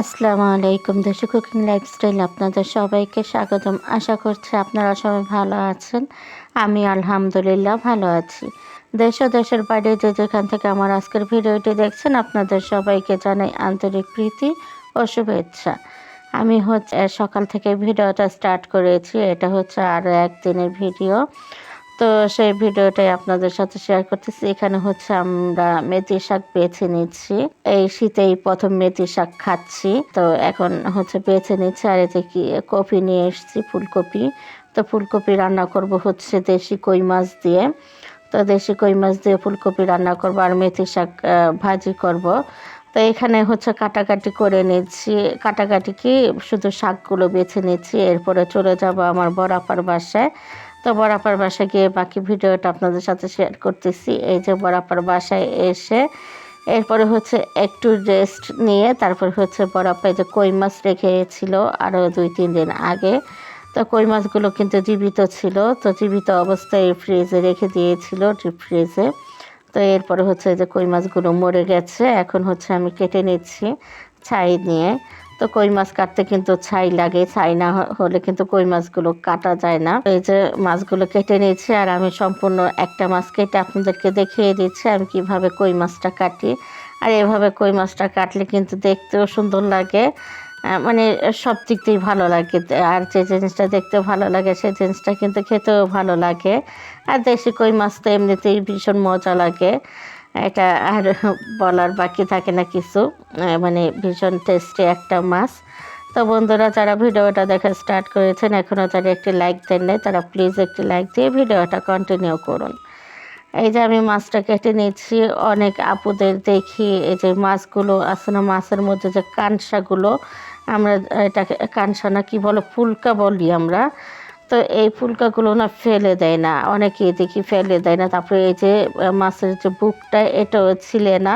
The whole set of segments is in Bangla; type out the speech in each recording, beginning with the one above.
আসসালামু আলাইকুম। দেশি কুকিং লাইফস্টাইল আপনাদের সবাইকে স্বাগতম। আশা করছি আপনারা সবাই ভালো আছেন। আমি আলহামদুলিল্লাহ ভালো আছি। দেশ ও দেশের বাইরে যে যেখান থেকে আমার আজকের ভিডিওটি দেখছেন, আপনাদের সবাইকে জানাই আন্তরিক প্রীতি ও শুভেচ্ছা। আমি হচ্ছে, সকাল থেকে ভিডিওটা স্টার্ট করেছি। এটা হচ্ছে আরও একদিনের ভিডিও। তো সেই ভিডিওটাই আপনাদের সাথে শেয়ার করতেছি। এখানে হচ্ছে আমরা মেথি শাক বেছে নিচ্ছি। এই শীতেই প্রথম মেথি শাক খাচ্ছি। তো এখন হচ্ছে বেছে নিচ্ছি আর এতে কি কপি নিয়ে এসেছি, ফুলকপি। তো ফুলকপি রান্না করব হচ্ছে দেশি কই মাছ দিয়ে। তো দেশি কই মাছ দিয়ে ফুলকপি রান্না করব আর মেথি শাক ভাজি করব। তো এখানে হচ্ছে কাটাকাটি করে নিচ্ছি। কাটাকাটি কি শুধু শাকগুলো বেছে নিচ্ছি, এরপরে চলে যাব আমার বরাপার বাসায়। তো বরাপার বাসায় গিয়ে বাকি ভিডিওটা আপনাদের সাথে শেয়ার করতেছি। এই যে বরাপার বাসায় এসে এরপরে হচ্ছে একটু রেস্ট নিয়ে তারপর হচ্ছে বরাপায় যে কই মাছ রেখেছিল আরও দুই, তিন দিন আগে। তো কই মাছগুলো কিন্তু জীবিত ছিল। তো জীবিত অবস্থায় ফ্রিজে রেখে দিয়েছিল ডিপ ফ্রিজে তো এরপরে হচ্ছে যে কই মাছগুলো মরে গেছে। এখন হচ্ছে আমি কেটে নিচ্ছি ছাই নিয়ে। তো কই মাছ কাটতে কিন্তু ছাই লাগে, ছাই না হলে কিন্তু কই মাছগুলো কাটা যায় না। এই যে মাছগুলো কেটে নিয়েছি আর আমি সম্পূর্ণ একটা মাছ কেটে আপনাদেরকে দেখিয়ে দিচ্ছি আমি কীভাবে কই মাছটা কাটি। আর এভাবে কই মাছটা কাটলে কিন্তু দেখতেও সুন্দর লাগে মানে সব দিক দিয়েই ভালো লাগে। আর যে জিনিসটা দেখতে ভালো লাগে সেই জিনিসটা কিন্তু খেতেও ভালো লাগে। আর দেশি কই মাছ তো এমনিতেই ভীষণ মজা লাগে। এটা আর বলার বাকি থাকে না কিছু। মানে ভীষণ টেস্টি একটা মাছ। তো বন্ধুরা, যারা ভিডিওটা দেখা স্টার্ট করেছেন এখনও যারা একটি লাইক দেন নাই, তারা প্লিজ একটি লাইক দিয়ে ভিডিওটা কন্টিনিউ করুন। এই যে আমি মাছটা কেটে নিচ্ছি, অনেক আপুদের দেখি, এই যে মাছগুলো আছে না, মাছের মধ্যে যে কানসাগুলো, আমরা এটাকে, কানসা না কি বলো, ফুলকা বলি আমরা। তো এই ফুলকাগুলো না ফেলে দেয় না। অনেকেই দেখি ফেলে দেয় না। তারপরে এই যে মাছের যে বুকটা, এটাও ছিলে না।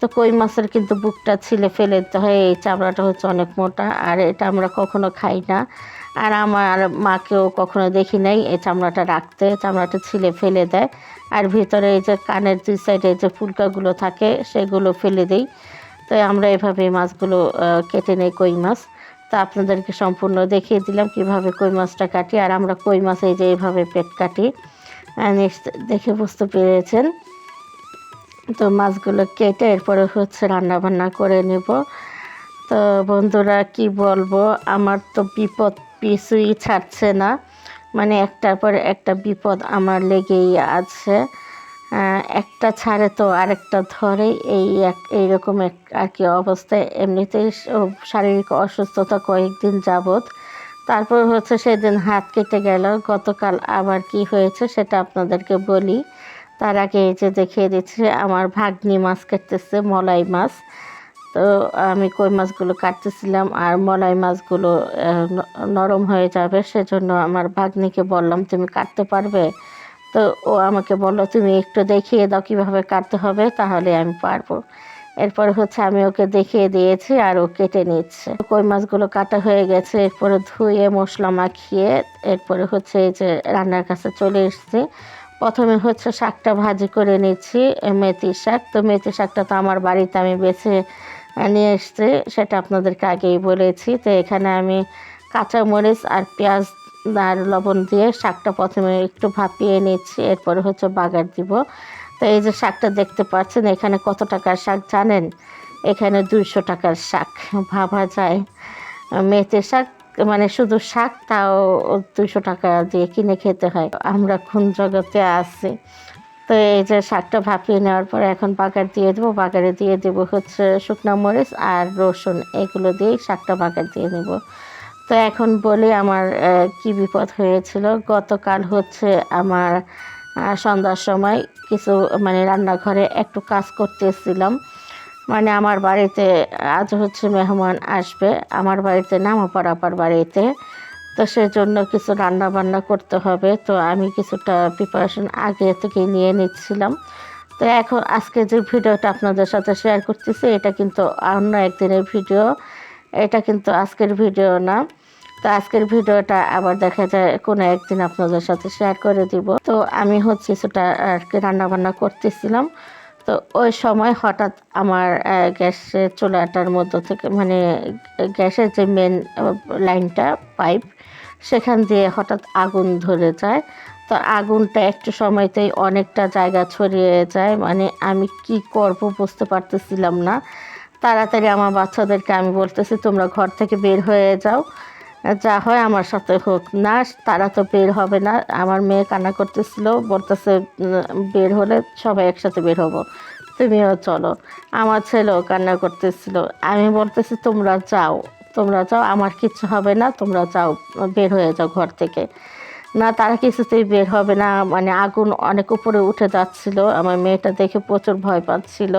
তো কই মাছের কিন্তু বুকটা ছিলে ফেলে দিতে হয়। এই চামড়াটা হচ্ছে অনেক মোটা, আর এটা আমরা কখনো খাই না। আর আমার মাকেও কখনো দেখি নাই এই চামড়াটা রাখতে। চামড়াটা ছিলে ফেলে দেয়। আর ভিতরে এই যে কানের দুই সাইডে যে ফুলকাগুলো থাকে, সেগুলো ফেলে দেই। তো আমরা এভাবে মাছগুলো কেটে নেই কই মাছ। তো আপনাদেরকে সম্পূর্ণ দেখিয়ে দিলাম কীভাবে কই মাছটা কাটি, আর আমরা কই মাছ এই যে এইভাবে পেট কাটি। নেক্সট দেখে বুঝতে পেরেছেন। তো মাছগুলো কেটে এরপরে হচ্ছে রান্না বান্না করে নেব। তো বন্ধুরা, কি বলব, আমার তো বিপদ পিছুই ছাড়ছে না। মানে একটার পর একটা বিপদ আমার লেগেই আছে। একটা ছাড়ে তো আরেকটা ধরে। এই এক, এইরকম এক, আর কি অবস্থায় এমনিতেই শারীরিক অসুস্থতা কয়েকদিন যাবৎ। তারপর হচ্ছে সেদিন হাত কেটে গেল। গতকাল আবার কি হয়েছে সেটা আপনাদেরকে বলি। তার আগে এই যে দেখিয়ে দিচ্ছে, আমার ভাগ্নি মাছ কাটতেছে, মলাই মাছ। তো আমি কই মাছগুলো কাটতেছিলাম আর মলাই মাছগুলো নরম হয়ে যাবে। সেজন্য আমার ভাগ্নিকে বললাম, তুমি কাটতে পারবে? তো ও আমাকে বলল, তুমি একটু দেখিয়ে দাও কীভাবে কাটতে হবে, তাহলে আমি পারব। এরপরে হচ্ছে আমি ওকে দেখিয়ে দিয়েছি আর ও কেটে নিচ্ছে। কই মাছগুলো কাটা হয়ে গেছে, এরপরে ধুয়ে, মশলা মাখিয়ে, এরপরে হচ্ছে এই যে রান্নার কাছে চলে এসেছি। প্রথমে হচ্ছে শাকটা ভাজি করে নিচ্ছি মেথি শাক। তো মেথি শাকটা তো আমার বাড়িতে আমি বেছে নিয়ে এসছি, সেটা আপনাদেরকে আগেই বলেছি। তো এখানে আমি কাঁচামরিচ আর পেঁয়াজ আর লবণ দিয়ে শাকটা প্রথমে একটু ভাপিয়ে নিচ্ছি, এরপরে হচ্ছে বাগার দিব। তো এই যে শাকটা দেখতে পাচ্ছেন, এখানে কত টাকার শাক জানেন? এখানে দুইশো টাকার শাক, ভাবা যায়। মেথি শাক মানে শুধু শাক, তাও দুইশো টাকা দিয়ে কিনে খেতে হয়। আমরা খুন জগতে আছি? তো এই যে শাকটা ভাপিয়ে নেওয়ার পরে এখন বাগার দিয়ে দেবো। বাগারে দিয়ে দেবো হচ্ছে শুকনো মরিচ আর রসুন, এগুলো দিয়েই শাকটা বাগার দিয়ে নেব তো এখন বলি আমার কি বিপদ হয়েছিল। গতকাল হচ্ছে আমার সন্ধ্যার সময় কিছু মানে রান্নাঘরে একটু কাজ করতেছিলাম। মানে আমার বাড়িতে, আজ হচ্ছে মেহমান আসবে। আমার বাড়িতে নামাপাড়াপার বাড়িতে। তো সেজন্য কিছু রান্না বান্না করতে হবে। তো আমি কিছুটা প্রিপারেশন আগে থেকে নিয়ে নিচ্ছিলাম। তো এখন আজকে যে ভিডিওটা আপনাদের সাথে শেয়ার করতেছি, এটা কিন্তু অন্য একদিনের ভিডিও। এটা কিন্তু আজকের ভিডিও না। তো আজকের ভিডিওটা আবার দেখা যায় কোনো একদিন আপনাদের সাথে শেয়ার করে দিব। তো আমি হচ্ছে সেটা আর কি রান্নাবান্না করতেছিলাম। তো ওই সময় হঠাৎ আমার গ্যাসের চুলাটার মধ্য থেকে মানে গ্যাসের যে মেন লাইনটা পাইপ সেখান দিয়ে হঠাৎ আগুন ধরে যায়। তো আগুনটা একটু সময়তেই অনেকটা জায়গা ছড়িয়ে যায়। মানে আমি কি করব বুঝতে পারতেছিলাম না। তাড়াতাড়ি আমার বাচ্চাদেরকে আমি বলতেছি, তোমরা ঘর থেকে বের হয়ে যাও। যা হয় আমার সাথে হোক। না, তারা তো বের হবে না। আমার মেয়ে কান্না করতেছিল, বলতেছে বের হলে সবাই একসাথে বের হব। তুমিও চলো। আমার ছেলেও কান্না করতেছিল। আমি বলতেছি, তোমরা যাও তোমরা যাও, আমার কিচ্ছু হবে না, তোমরা যাও, বের হয়ে যাও ঘর থেকে। না, তারা কিছুতেই বের হবে না। মানে আগুন অনেক উপরে উঠে যাচ্ছিল। আমার মেয়েটা দেখে প্রচুর ভয় পাচ্ছিল।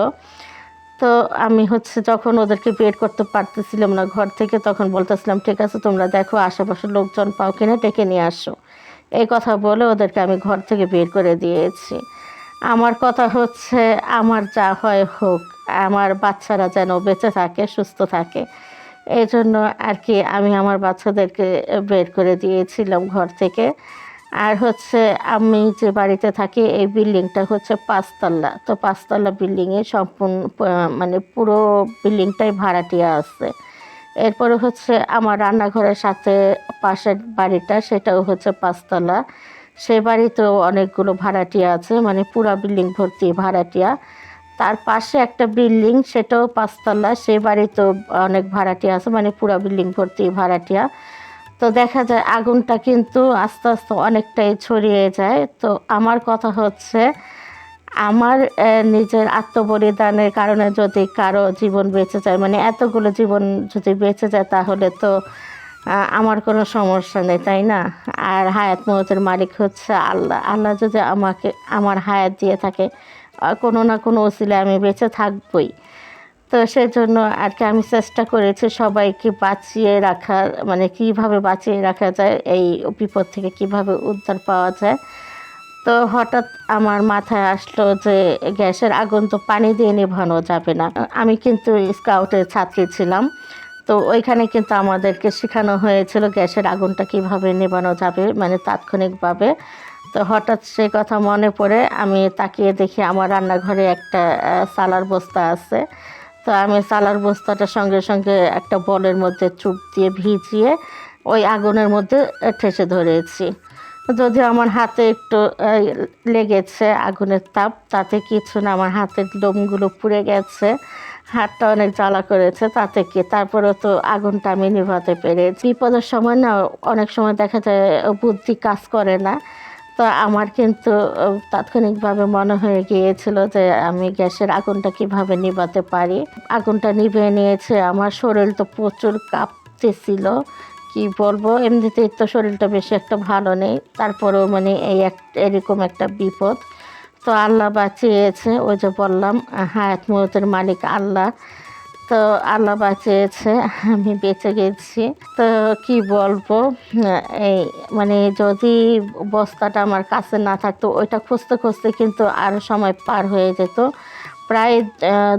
তো আমি হচ্ছে যখন ওদেরকে বের করতে পারতেছিলাম না ঘর থেকে, তখন বলতেছিলাম, ঠিক আছে, তোমরা দেখো আশেপাশে লোকজন পাও কিনা, ডেকে নিয়ে আসো। এই কথা বলে ওদেরকে আমি ঘর থেকে বের করে দিয়েছি। আমার কথা হচ্ছে, আমার যা হয় হোক, আমার বাচ্চারা যেন বেঁচে থাকে, সুস্থ থাকে। এই জন্য আর কি আমি আমার বাচ্চাদেরকে বের করে দিয়েছিলাম ঘর থেকে। আর হচ্ছে আমি যে বাড়িতে থাকি, এই বিল্ডিংটা হচ্ছে পাঁচতলা। তো পাঁচতলা বিল্ডিংয়ে সম্পূর্ণ মানে পুরো বিল্ডিংটাই ভাড়াটিয়া আছে। এরপরে হচ্ছে আমার রান্নাঘরের সাথে পাশের বাড়িটা, সেটাও হচ্ছে পাঁচতলা। সে বাড়িতেও অনেকগুলো ভাড়াটিয়া আছে মানে পুরা বিল্ডিং ভর্তি ভাড়াটিয়া। তার পাশে একটা বিল্ডিং, সেটাও পাঁচতলা। সে বাড়িতেও অনেক ভাড়াটিয়া আছে মানে পুরা বিল্ডিং ভর্তি ভাড়াটিয়া। তো দেখা যায় আগুনটা কিন্তু আস্তে আস্তে অনেকটাই ছড়িয়ে যায়। তো আমার কথা হচ্ছে, আমার নিজের আত্মবলিদানের কারণে যদি কারও জীবন বেঁচে যায় মানে এতগুলো জীবন যদি বেঁচে যায় তাহলে তো আমার কোনো সমস্যা নেই, তাই না? আর হায়াত মহতের মালিক হচ্ছে আল্লাহ। আল্লাহ যদি আমাকে, আমার হায়াত দিয়ে থাকে কোনো না কোনো ওসিলে আমি বেঁচে থাকবই। তো সেই জন্য আর কি আমি চেষ্টা করেছি সবাইকে বাঁচিয়ে রাখার মানে কীভাবে বাঁচিয়ে রাখা যায়, এই বিপদ থেকে কীভাবে উদ্ধার পাওয়া যায়। তো হঠাৎ আমার মাথায় আসলো যে গ্যাসের আগুন তো পানি দিয়ে নেভানো যাবে না। আমি কিন্তু স্কাউটের ছাত্রী ছিলাম, তো ওইখানে কিন্তু আমাদেরকে শেখানো হয়েছিল গ্যাসের আগুনটা কীভাবে নেভানো যাবে মানে তাৎক্ষণিকভাবে। তো হঠাৎ সেই কথা মনে পড়ে, আমি তাকিয়ে দেখি আমার রান্নাঘরে একটা সালার বস্তা আছে। তো আমি চালার বস্তাটা সঙ্গে সঙ্গে একটা বলের মধ্যে চুপ দিয়ে ভিজিয়ে ওই আগুনের মধ্যে ঠেসে ধরেছি। যদিও আমার হাতে একটু লেগেছে আগুনের তাপ, তাতে কিছু না, আমার হাতের লোমগুলো পুড়ে গেছে, হাতটা অনেক জ্বালা করেছে তাতে কি। তারপরে তো আগুনটা আমি নিভাতে পেরেছি। বিপদের সময় না, অনেক সময় দেখা যায়, বুদ্ধি কাজ করে না। তো আমার কিন্তু তাৎক্ষণিকভাবে মনে হয়ে গিয়েছিল যে আমি গ্যাসের আগুনটা কীভাবে নিভাতে পারি। আগুনটা নিভিয়ে নিয়েছে, আমার শরীর তো প্রচুর কাঁপতেছিল। কি বলব, এমনিতেই তো শরীরটা বেশি একটা ভালো নেই, তারপরেও মানে এই এক, এরকম একটা বিপদ। তো আল্লাহ বাঁচিয়েছে, ওই যে বললাম হায়াত মহতের মালিক আল্লাহ। তো আল্লাহ বাঁচিয়েছে, আমি বেঁচে গেছি। তো কি বলব, এই মানে যদি বস্তাটা আমার কাছে না থাকতো, ওইটা খুঁজতে খুঁজতে কিন্তু আরও সময় পার হয়ে যেত। প্রায়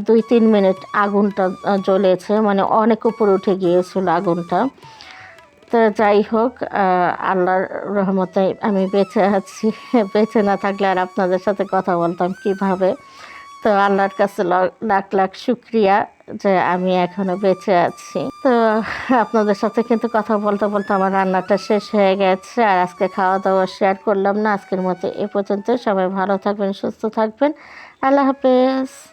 দুই তিন মিনিট আগুনটা জ্বলেছে মানে অনেক উপরে উঠে গিয়েছিল আগুনটা। তো যাই হোক আল্লাহর রহমতে আমি বেঁচে আছি। বেঁচে না থাকলে আর আপনাদের সাথে কথা বলতাম কীভাবে? তো আল্লাহর কাছে লাখ লাখ শুক্রিয়া যে আমি এখনও বেঁচে আছি। তো আপনাদের সাথে কিন্তু কথা বলতে বলতে আমার রান্নাটা শেষ হয়ে গেছে আর আজকে খাওয়া দাওয়া শেয়ার করলাম না। আজকের মতো এ পর্যন্ত। সবাই ভালো থাকবেন, সুস্থ থাকবেন। আল্লাহ হাফেজ।